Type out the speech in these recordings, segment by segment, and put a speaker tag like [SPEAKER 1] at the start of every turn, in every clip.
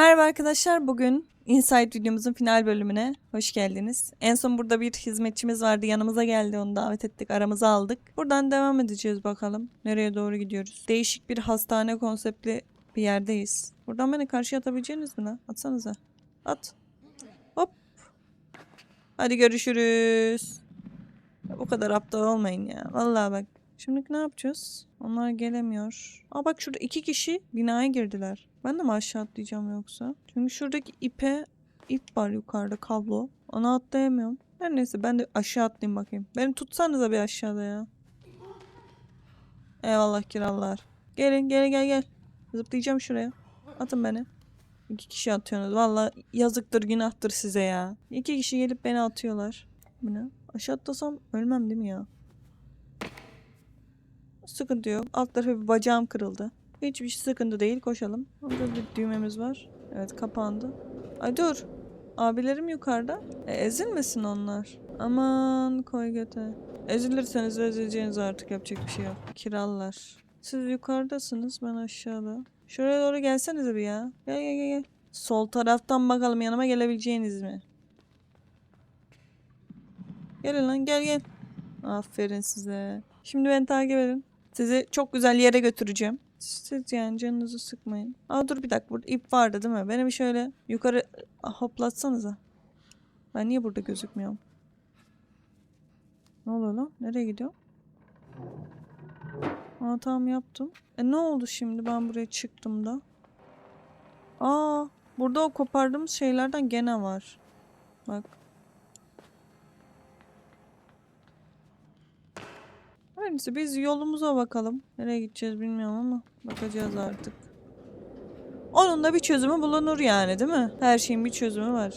[SPEAKER 1] Merhaba arkadaşlar. Bugün Inside videomuzun final bölümüne hoş geldiniz. En son burada bir hizmetçimiz vardı. Yanımıza geldi. Onu davet ettik. Aramıza aldık. Buradan devam edeceğiz bakalım. Nereye doğru gidiyoruz? Değişik bir hastane konseptli bir yerdeyiz. Buradan beni karşıya atabileceğiniz mi lan? Atsanıza. At. Hop. Hadi görüşürüz. Bu kadar aptal olmayın ya. Vallahi bak. Şimdi ne yapacağız? Onlar gelemiyor. Aa bak şurada iki kişi binaya girdiler. Ben de mi aşağı atlayacağım yoksa? Çünkü şuradaki ipe ip var yukarıda kablo. Ona atlayamıyorum. Her neyse ben de aşağı atlayayım bakayım. Beni tutsanıza bir aşağıda ya. Eyvallah kiralar. Gelin gelin gel gel. Zıplayacağım şuraya. Atın beni. İki kişi atıyorsunuz. Valla yazıktır günahtır size ya. İki kişi gelip beni atıyorlar. Bu ne? Aşağı atlasam ölmem değil mi ya? Sıkıntı yok. Alt tarafı bir bacağım kırıldı. Hiçbir sıkıntı değil. Koşalım. Orada bir düğmemiz var. Evet kapandı. Ay dur. Abilerim yukarıda. E, ezilmesin onlar. Aman koy göte. Ezilirseniz ezileceğiniz artık yapacak bir şey yok. Kirallar. Siz yukarıdasınız ben aşağıda. Şuraya doğru gelsenize bir ya. Gel gel gel gel. Sol taraftan bakalım yanıma gelebileceğiniz mi? Gelin lan gel gel. Aferin size. Şimdi beni takip edin. Sizi çok güzel yere götüreceğim. Siz yani canınızı sıkmayın. Aa dur bir dakika burada ip vardı değil mi? Beni bir şöyle yukarı ah, hoplatsanıza. Ben niye burada gözükmüyorum? Ne oluyor lan? Nereye gidiyor? Aa tamam yaptım. E ne oldu şimdi ben buraya çıktım da? Aa burada o kopardığımız şeylerden gene var. Bak. Neyse biz yolumuza bakalım. Nereye gideceğiz bilmiyorum ama bakacağız artık. Onun da bir çözümü bulunur yani değil mi? Her şeyin bir çözümü var.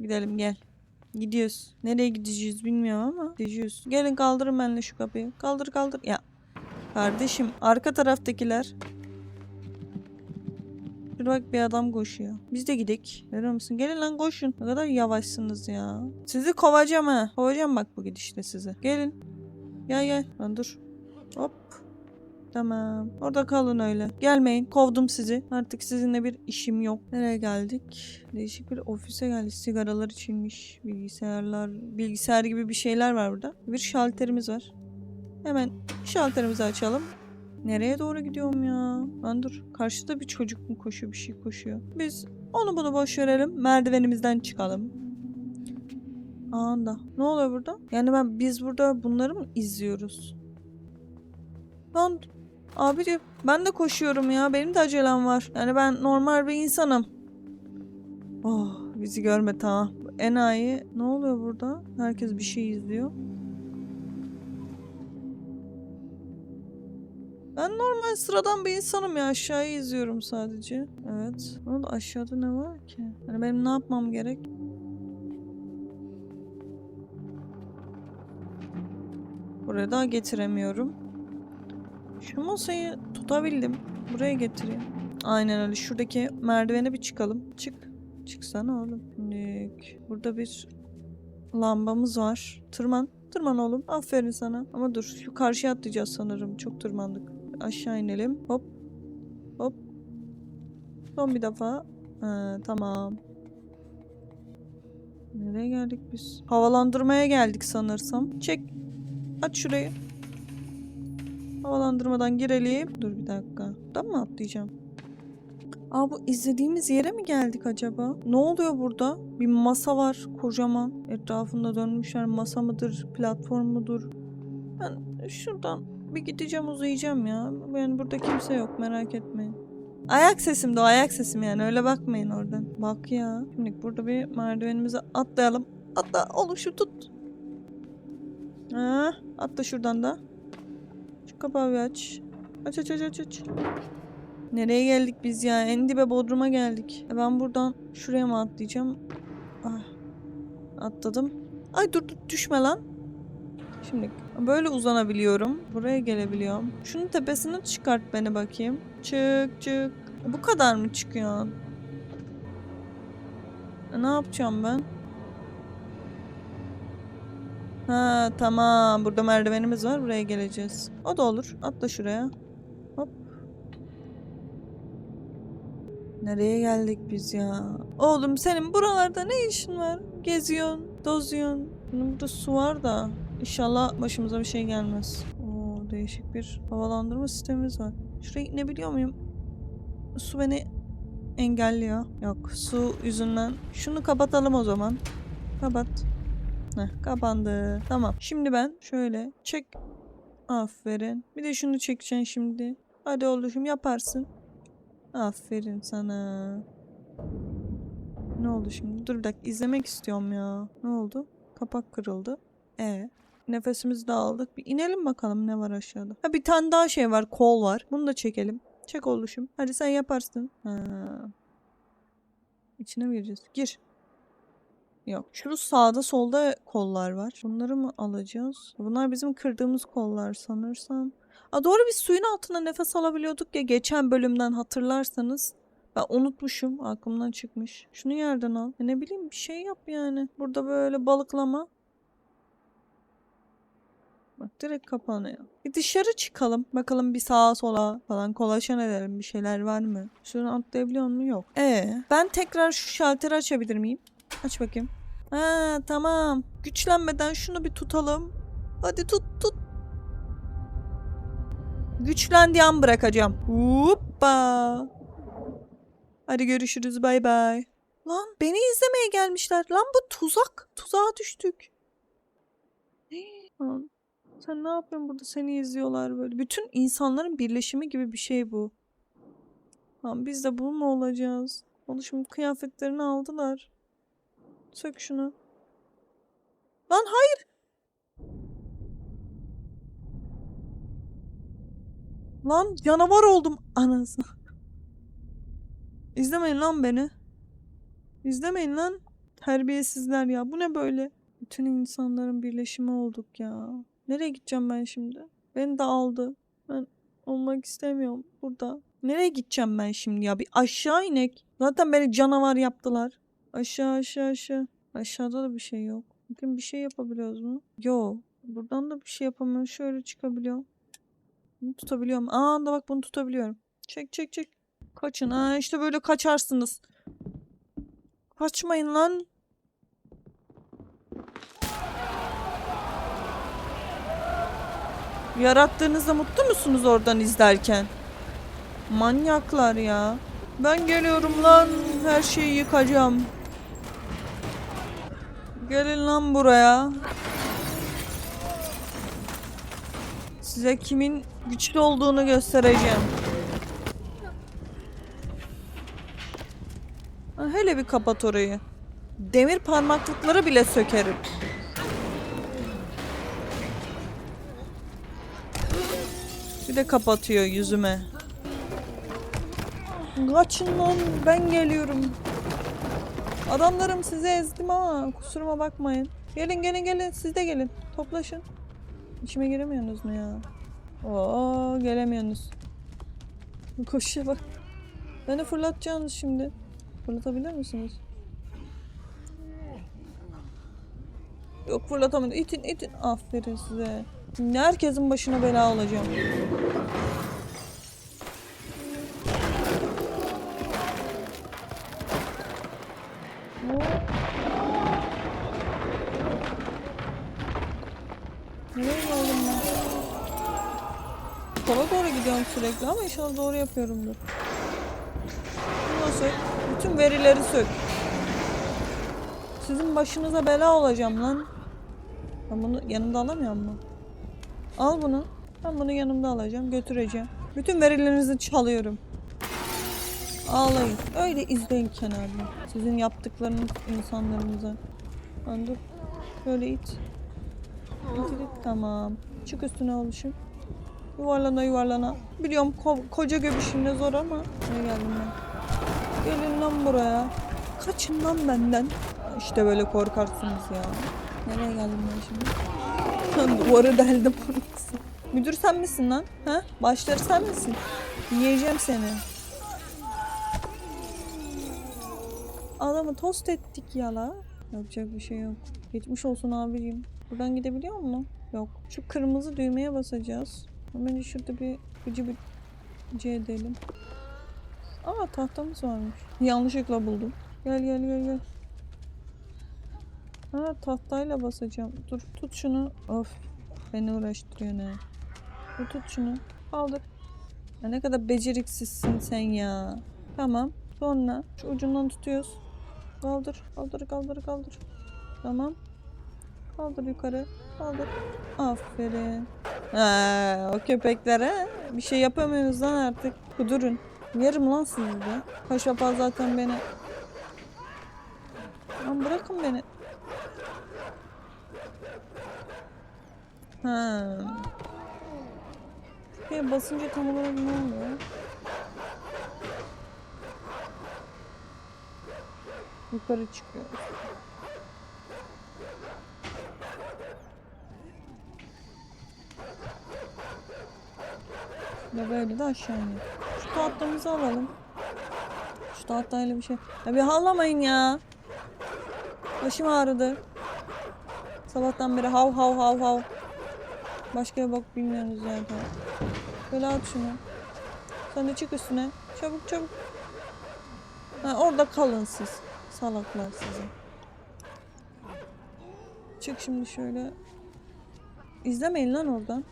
[SPEAKER 1] Gidelim gel. Gidiyoruz. Nereye gideceğiz bilmiyorum ama gidiyoruz. Gelin kaldırın benimle şu kapıyı. Kaldır kaldır. Ya kardeşim arka taraftakiler. Şurada bak bir adam koşuyor. Biz de gidek. Görüyor musun? Gelin lan koşun. Ne kadar yavaşsınız ya. Sizi kovacağım ha. Kovacağım bak bu gidişle sizi. Gelin. Gel gel. Lan dur. Hop. Tamam. Orada kalın öyle. Gelmeyin. Kovdum sizi. Artık sizinle bir işim yok. Nereye geldik? Değişik bir ofise geldik. Sigaralar içilmiş. Bilgisayarlar. Bilgisayar gibi bir şeyler var burada. Bir şalterimiz var. Hemen şalterimizi açalım. Nereye doğru gidiyorum ya? Lan dur. Karşıda bir çocuk mu koşuyor? Bir şey koşuyor. Biz onu bunu boş verelim. Merdivenimizden çıkalım. Anda. Ne oluyor burada? Yani ben biz burada bunları mı izliyoruz? Lan abi diyor, ben de koşuyorum ya. Benim de acelem var. Yani ben normal bir insanım. Oh bizi görme tamam. Enayi ne oluyor burada? Herkes bir şey izliyor. Ben normal sıradan bir insanım ya. Aşağıyı izliyorum sadece. Evet. Oldu? Aşağıda ne var ki? Yani benim ne yapmam gerek? Buraya daha getiremiyorum. Şu masayı tutabildim. Buraya getireyim. Aynen öyle. Şuradaki merdivene bir çıkalım. Çık. Çıksana oğlum. Şimdi burada bir lambamız var. Tırman. Tırman oğlum. Aferin sana. Ama dur. Şu karşıya atlayacağız sanırım. Çok tırmandık. Aşağı inelim. Hop. Hop. Son bir defa. Ha, tamam. Nereye geldik biz? Havalandırmaya geldik sanırsam. Çek. Aç şurayı. Havalandırmadan girelim. Dur bir dakika. Buradan mı atlayacağım? Aa bu izlediğimiz yere mi geldik acaba? Ne oluyor burada? Bir masa var kocaman. Etrafında dönmüşler. Masa mıdır? Platform mudur? Ben şuradan bir gideceğim uzayacağım ya. Yani burada kimse yok merak etmeyin. Ayak sesim de o ayak sesim yani öyle bakmayın oradan. Bak ya. Şimdi burada bir merdivenimize atlayalım. Atla oğlum şu tut. Ha, atla şuradan da. Kapağı aç. Aç aç aç aç aç. Nereye geldik biz ya? En dibe Bodrum'a geldik. E ben buradan şuraya mı atlayacağım? Ah. Atladım. Ay dur dur düşme lan. Şimdi böyle uzanabiliyorum. Buraya gelebiliyorum. Şunun tepesine çıkart beni bakayım. Çık çık. Bu kadar mı çıkıyor? E, ne yapacağım ben? Ha tamam. Burada merdivenimiz var. Buraya geleceğiz. O da olur. Atla şuraya. Hop. Nereye geldik biz ya? Oğlum senin buralarda ne işin var? Geziyorsun, dozuyorsun. Bunun burada su var da inşallah başımıza bir şey gelmez. Oo, değişik bir havalandırma sistemimiz var. Şuraya inebiliyor muyum? Su beni engelliyor. Yok su yüzünden. Şunu kapatalım o zaman. Kapat. Heh, kapandı. Tamam. Şimdi ben şöyle çek. Aferin. Bir de şunu çekeceksin şimdi. Hadi oğlum yaparsın. Aferin sana. Ne oldu şimdi? Dur bir dakika izlemek istiyorum ya. Ne oldu? Kapak kırıldı. E nefesimizi de aldık. Bir inelim bakalım ne var aşağıda. Ha bir tane daha şey var. Kol var. Bunu da çekelim. Çek oluşum. Hadi sen yaparsın. Ha. İçine mi gireceğiz? Gir. Yok. Şu sağda solda kollar var. Bunları mı alacağız? Bunlar bizim kırdığımız kollar sanırsam. Aa, doğru biz suyun altında nefes alabiliyorduk ya geçen bölümden hatırlarsanız. Ben unutmuşum. Aklımdan çıkmış. Şunu yerden al. Ya ne bileyim bir şey yap yani. Burada böyle balıklama. Bak direkt kapanıyor. Bir dışarı çıkalım. Bakalım bir sağa sola falan kolaşan edelim. Bir şeyler var mı? Şunu atlayabiliyor mu? Yok. Ee, ben tekrar şu şalteri açabilir miyim? Aç bakayım. Ha tamam. Güçlenmeden şunu bir tutalım. Hadi tut tut. Güçlendiği an bırakacağım. Hoppa. Hadi görüşürüz bay bay. Lan beni izlemeye gelmişler. Lan bu tuzak. Tuzağa düştük. Sen ne yapıyorsun burada? Seni izliyorlar böyle. Bütün insanların birleşimi gibi bir şey bu. Lan biz de bu mu olacağız? Onu şimdi kıyafetlerini aldılar. Sök şunu. Lan hayır. Lan canavar oldum anasını. İzlemeyin lan beni. İzlemeyin lan. Terbiyesizler ya. Bu ne böyle? Bütün insanların birleşimi olduk ya. Nereye gideceğim ben şimdi? Beni de aldı. Ben olmak istemiyorum burada. Nereye gideceğim ben şimdi ya? Bir aşağı inek. Zaten beni canavar yaptılar. Aşağı aşağı aşağı. Aşağıda da bir şey yok. Bakın bir şey yapabiliyoruz mu? Yok. Buradan da bir şey yapamıyorum. Şöyle çıkabiliyorum. Bunu tutabiliyorum. Aa da bak bunu tutabiliyorum. Çek çek çek. Kaçın. Ha işte böyle kaçarsınız. Kaçmayın lan. Yarattığınızda mutlu musunuz oradan izlerken? Manyaklar ya. Ben geliyorum lan. Her şeyi yıkacağım. Gelin lan buraya. Size kimin güçlü olduğunu göstereceğim. Hele bir kapat orayı. Demir parmaklıkları bile sökerim. Bir de kapatıyor yüzüme. Kaçın lan ben geliyorum. Adamlarım sizi ezdim ama kusuruma bakmayın. Gelin gelin gelin siz de gelin. Toplaşın. İçime giremiyorsunuz mu ya? Oo gelemiyorsunuz. Koşuya bak. Beni fırlatacaksınız şimdi. Fırlatabilir misiniz? Yok fırlatamadım. İtin itin. Aferin size. Şimdi herkesin başına bela olacağım. Sürekli ama inşallah doğru yapıyorumdur. Bunu sök. Bütün verileri sök. Sizin başınıza bela olacağım lan. Ben bunu yanımda alamıyor mu? Al bunu. Ben bunu yanımda alacağım. Götüreceğim. Bütün verilerinizi çalıyorum. Ağlayın. Öyle izleyin kenarda. Sizin yaptıklarınız insanlarınıza. Lan dur. İt, it, it. Tamam. Çık üstüne oluşum. Yuvarlana yuvarlana. Biliyorum ko- koca göbüşümle zor ama. Ne geldim ben? Gelin lan buraya. Kaçın lan benden. İşte böyle korkarsınız ya. Nereye geldim ben şimdi? Lan Duvarı deldim orası. Müdür sen misin lan? Ha? Başları sen misin? Yiyeceğim seni. Adamı tost ettik ya la. Yapacak bir şey yok. Geçmiş olsun abicim. Buradan gidebiliyor mu? Yok. Şu kırmızı düğmeye basacağız. Hemen şurada bir gıcı bir gıcı edelim. Aa tahtamız varmış. Yanlışlıkla buldum. Gel gel gel gel. Ha tahtayla basacağım. Dur tut şunu. Of. Beni uğraştırıyor ne. Dur tut şunu. Kaldır. Ya ne kadar beceriksizsin sen ya. Tamam. Sonra şu ucundan tutuyoruz. Kaldır. Kaldır kaldır kaldır. Tamam. Kaldır yukarı. Kaldır. Aferin. Ha, o köpeklere bir şey yapamıyoruz lan artık. Kudurun. Yerim lan sizi de. Defa zaten beni... Lan bırakın beni. Ha. Şuraya basınca tam olarak ne oluyor? Yukarı çıkıyor. Ve böyle de aşağı iniyor. Şu tahtamızı alalım. Şu tahtayla bir şey. Ya bir hallamayın ya. Başım ağrıdı. Sabahtan beri hav hav hav hav. Başka bir bak bilmiyoruz zaten. Böyle at şunu. Sen de çık üstüne. Çabuk çabuk. Ha, orada kalın siz. Salaklar sizi. Çık şimdi şöyle. İzlemeyin lan oradan.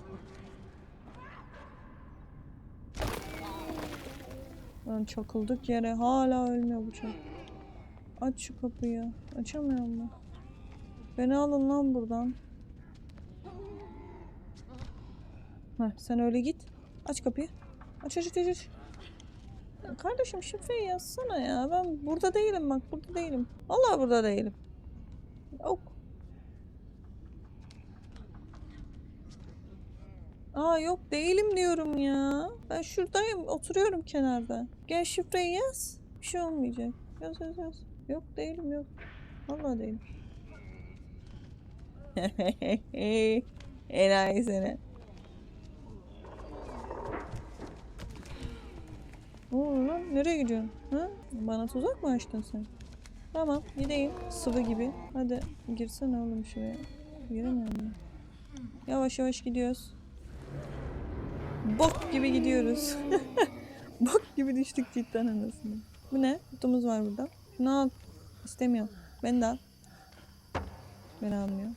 [SPEAKER 1] Lan çakıldık yere hala ölmüyor bu çocuk. Aç şu kapıyı. Açamıyorum mu? Beni alın lan buradan. Heh, sen öyle git. Aç kapıyı. Aç aç aç aç. Kardeşim şifreyi yazsana ya. Ben burada değilim bak burada değilim. Vallahi burada değilim. Yok. Aa yok değilim diyorum ya. Ben şuradayım oturuyorum kenarda. Gel şifreyi yaz. Bir şey olmayacak. Yaz yaz yaz. Yok değilim yok. Vallahi değilim. Enayi seni. Oluyor lan? Nereye gidiyorsun? Ha? Bana tuzak mı açtın sen? Tamam gideyim. Sıvı gibi. Hadi girsene oğlum şuraya. Giremiyorum ben. Yavaş yavaş gidiyoruz. Bok gibi gidiyoruz. Bok gibi düştük cidden anasını. Bu ne? Kutumuz var burada. Şunu al. İstemiyorum. Ben de al. Ben almıyorum.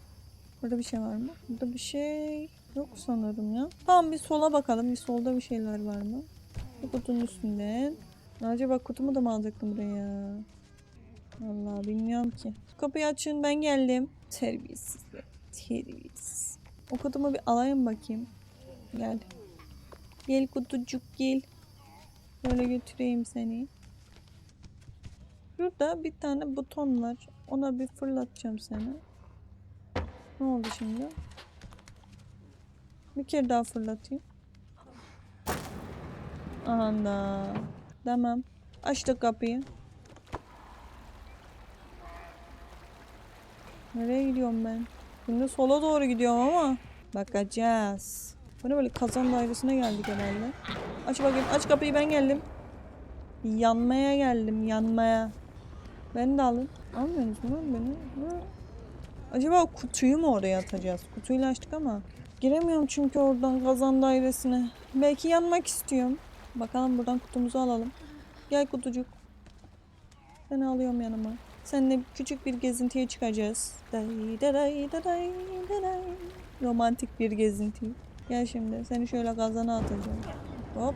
[SPEAKER 1] Burada bir şey var mı? Burada bir şey yok sanırım ya. Tamam bir sola bakalım. Bir solda bir şeyler var mı? Bu kutunun üstünden. Acaba kutumu da mı alacaktım buraya? Vallahi bilmiyorum ki. Kapıyı açın ben geldim. Terbiyesizler. Terbiyesiz. O kutumu bir alayım bakayım. Gel. Gel kutucuk gel. Böyle götüreyim seni. Şurada bir tane buton var. Ona bir fırlatacağım seni. Ne oldu şimdi? Bir kere daha fırlatayım. Da. Tamam. Açtık kapıyı. Nereye gidiyorum ben? Şimdi sola doğru gidiyorum ama bakacağız. Bu ne böyle kazan dairesine geldik herhalde. Aç bakayım. Aç kapıyı ben geldim. Yanmaya geldim. Yanmaya. Beni de alın. Almıyorsunuz mu lan beni? Hı. Acaba kutuyu mu oraya atacağız? Kutuyla açtık ama. Giremiyorum çünkü oradan kazan dairesine. Belki yanmak istiyorum. Bakalım buradan kutumuzu alalım. Gel kutucuk. Seni alıyorum yanıma. Seninle küçük bir gezintiye çıkacağız. Day, daray, daray, daray. Romantik bir gezinti. Gel şimdi seni şöyle kazana atacağım. Hop.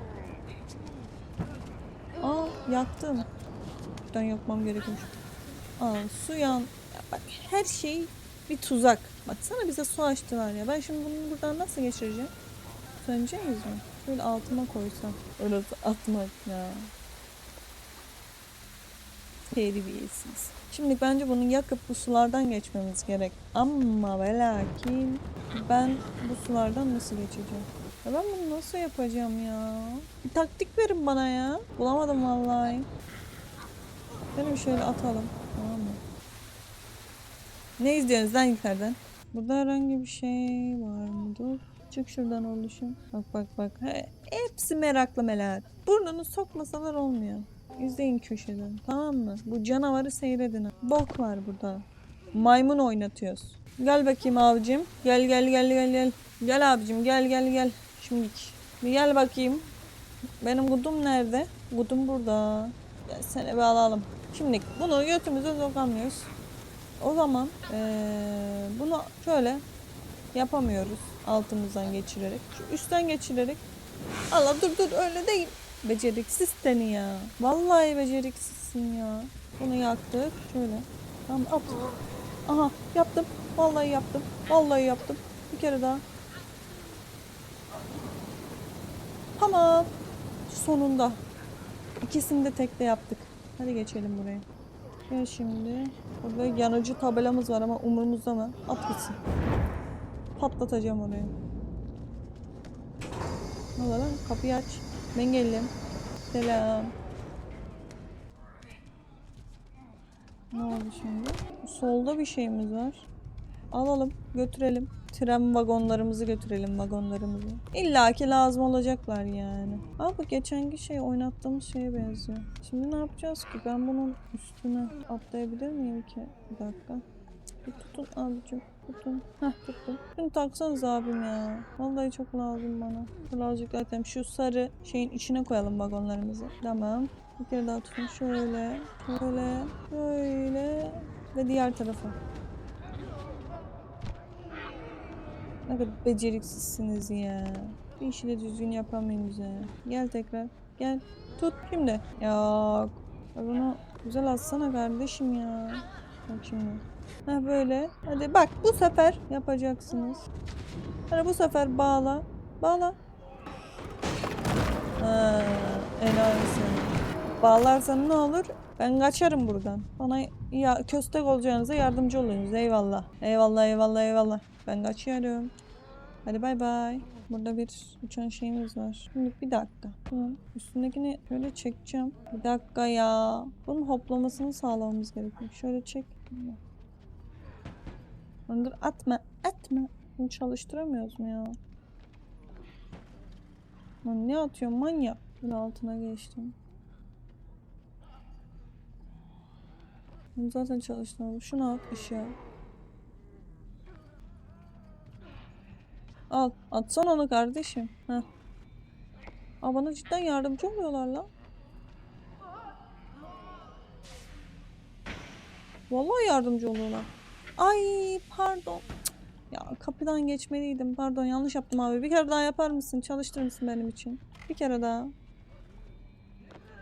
[SPEAKER 1] Aa yaktım. Buradan yakmam gerekiyormuş. Aa su yan. Ya bak her şey bir tuzak. Baksana bize su açtılar ya. Ben şimdi bunu buradan nasıl geçireceğim? Söneceğiz mi? Şöyle altıma koysam. Orası atmak ya. Terbiyesiz. Şimdi bence bunu yakıp bu sulardan geçmemiz gerek. Ama ve lakin ben bu sulardan nasıl geçeceğim? Ya ben bunu nasıl yapacağım ya? Bir taktik verin bana ya. Bulamadım vallahi. Benim şöyle atalım. Tamam mı? Ne izliyorsunuz lan yukarıdan? Burada herhangi bir şey var mıdır? Çık şuradan oluşum. Bak bak bak. He, hepsi meraklı meler. Burnunu sokmasalar olmuyor. İzleyin köşeden. Tamam mı? Bu canavarı seyredin. Bok var burada. Maymun oynatıyoruz. Gel bakayım abicim. Gel gel gel gel gel. Gel abicim gel gel gel. Şimdi bir gel bakayım. Benim kudum nerede? Budum burada. Gel seni bir alalım. Şimdi bunu götümüze sokamıyoruz. O zaman eee, bunu şöyle yapamıyoruz altımızdan geçirerek. Şu üstten geçirerek. Allah dur dur öyle değil. Beceriksiz seni ya. Vallahi beceriksizsin ya. Bunu yaktık. Şöyle. Tamam at. Aha yaptım. Vallahi yaptım. Vallahi yaptım. Bir kere daha. Tamam. Sonunda. İkisini de tekte yaptık. Hadi geçelim buraya. Gel şimdi. Burada yanıcı tabelamız var ama umurumuzda mı? At gitsin. Patlatacağım orayı. Ne olur lan? Kapıyı aç. Ben geldim. Selam. Ne oldu şimdi? Solda bir şeyimiz var. Alalım, götürelim. Tren vagonlarımızı götürelim vagonlarımızı. İlla ki lazım olacaklar yani. Aa bu geçenki şey oynattığımız şeye benziyor. Şimdi ne yapacağız ki? Ben bunun üstüne atlayabilir miyim ki? Bir dakika. Bir tutun abicim. Tutun. Heh tuttum. Şunu taksanız abim ya. Vallahi çok lazım bana. Birazcık zaten şu sarı şeyin içine koyalım vagonlarımızı. Tamam. Bir kere daha tutun. Şöyle. Şöyle. Şöyle. Ve diğer tarafa. Ne kadar beceriksizsiniz ya. Bir işi de düzgün yapamıyorsunuz ya. Gel tekrar. Gel. Tut şimdi. Yok. Bunu güzel atsana kardeşim ya. Bak şimdi. Ha böyle. Hadi bak bu sefer yapacaksınız. Hadi bu sefer bağla. Bağla. Ha, helal. Bağlarsan ne olur? Ben kaçarım buradan. Bana ya köstek olacağınıza yardımcı olunuz. Eyvallah. Eyvallah eyvallah eyvallah. Ben kaçıyorum. Hadi bay bay. Burada bir uçan şeyimiz var. Şimdi bir dakika. Üstündekini şöyle çekeceğim. Bir dakika ya. Bunun hoplamasını sağlamamız gerekiyor. Şöyle çek. Lan Dur atma. Atma. Bunu çalıştıramıyoruz mu ya? Lan ne atıyorsun manyak? Bunun altına geçtim. Bunu zaten çalıştırmadım. Şunu at ışığa. Al. Atsan onu kardeşim. Heh. Aa, bana cidden yardımcı oluyorlar lan. Vallahi yardımcı oluyorlar. Ay pardon. Ya kapıdan geçmeliydim. Pardon yanlış yaptım abi. Bir kere daha yapar mısın? Çalıştırır mısın benim için? Bir kere daha.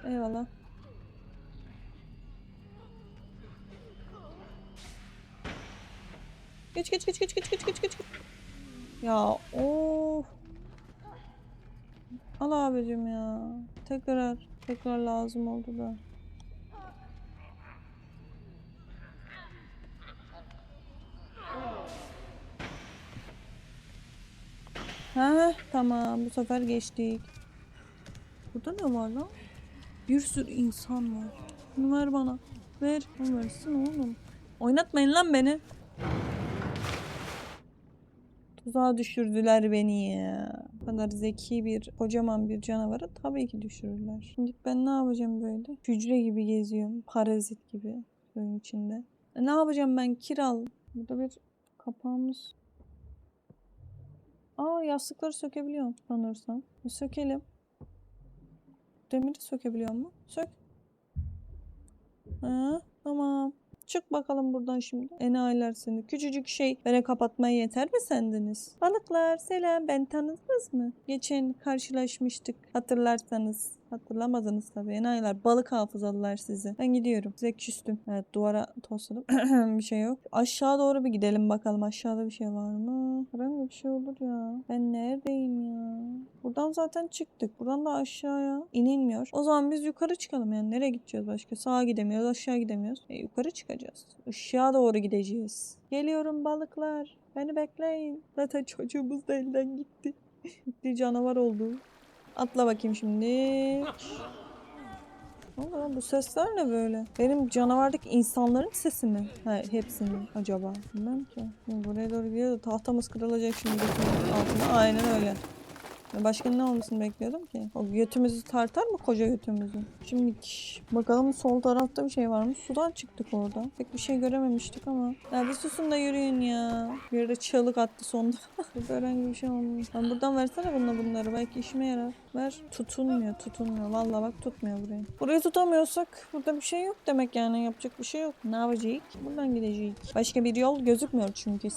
[SPEAKER 1] Eyvallah. Geç geç geç geç geç geç geç geç. Ya of. Al abicim ya. Tekrar tekrar lazım oldu da. Ha tamam bu sefer geçtik. Burada ne var lan? Bir sürü insan var. Bunu ver bana. Ver. Versin oğlum. Oynatmayın lan beni. Tuzağa düşürdüler beni ya. Bu kadar zeki bir, kocaman bir canavarı tabii ki düşürürler. Şimdi ben ne yapacağım böyle? Hücre gibi geziyorum. Parazit gibi suyun içinde. E ne yapacağım ben? Kiral. Burada bir kapağımız. Aa yastıkları sökebiliyorum sanırsam. E, sökelim. Demiri sökebiliyor mu? Sök. Ha, tamam. Çık bakalım buradan şimdi. Enayiler seni. Küçücük şey beni kapatmaya yeter mi sendiniz? Balıklar selam ben tanıdınız mı? Geçen karşılaşmıştık hatırlarsanız. Hatırlamadınız tabii. Enayiler balık hafızalılar sizi. Ben gidiyorum. Size küstüm. Evet duvara tosladım. bir şey yok. Aşağı doğru bir gidelim bakalım. Aşağıda bir şey var mı? Herhangi bir şey olur ya. Ben neredeyim ya? Buradan zaten çıktık. Buradan da aşağıya inilmiyor. O zaman biz yukarı çıkalım yani. Nereye gideceğiz başka? Sağa gidemiyoruz, aşağı gidemiyoruz. E, yukarı çıkacağız. Işığa doğru gideceğiz. Geliyorum balıklar. Beni bekleyin. Zaten çocuğumuz da elden gitti. gitti canavar oldu. Atla bakayım şimdi. Allah bu sesler ne böyle? Benim canavardaki insanların sesi mi? Ha, hepsinin acaba? Bilmem ki. Buraya doğru gidiyor da tahtamız kırılacak şimdi. altına. Aynen öyle. Başka ne olmasını bekliyordum ki? O götümüzü tartar mı koca götümüzü? Şimdi bakalım sol tarafta bir şey var mı? Sudan çıktık orada. Pek bir şey görememiştik ama. Ya bir susun da yürüyün ya. Bir yerde çığlık attı sonunda. Burada herhangi bir şey olmuyor. Ben buradan versene bununla bunları. Belki işime yarar. Ver. Tutunmuyor tutulmuyor. Vallahi bak tutmuyor burayı. Burayı tutamıyorsak burada bir şey yok demek yani. Yapacak bir şey yok. Ne yapacağız? Buradan gideceğiz. Başka bir yol gözükmüyor çünkü.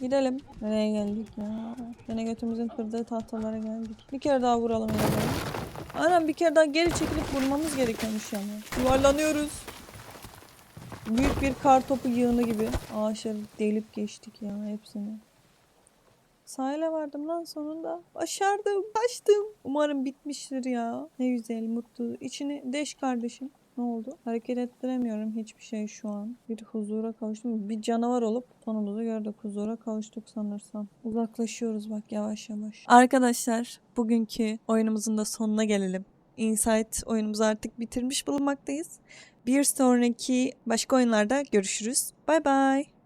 [SPEAKER 1] Gidelim. Nereye geldik ya? Yine götümüzün kırdığı tahtalara geldik. Bir kere daha vuralım yani. Aynen bir kere daha geri çekilip vurmamız gerekiyormuş yani. Yuvarlanıyoruz. Büyük bir kar topu yığını gibi. Ağaçları delip geçtik ya hepsini. Sahile vardım lan sonunda. Başardım. Kaçtım. Umarım bitmiştir ya. Ne güzel, mutlu. İçini deş kardeşim. Ne oldu? Hareket ettiremiyorum hiçbir şey şu an. Bir huzura kavuştum. Bir canavar olup sonumuzu gördük. Huzura kavuştuk sanırsam. Uzaklaşıyoruz bak yavaş yavaş. Arkadaşlar bugünkü oyunumuzun da sonuna gelelim. Insight oyunumuzu artık bitirmiş bulunmaktayız. Bir sonraki başka oyunlarda görüşürüz. Bay bay.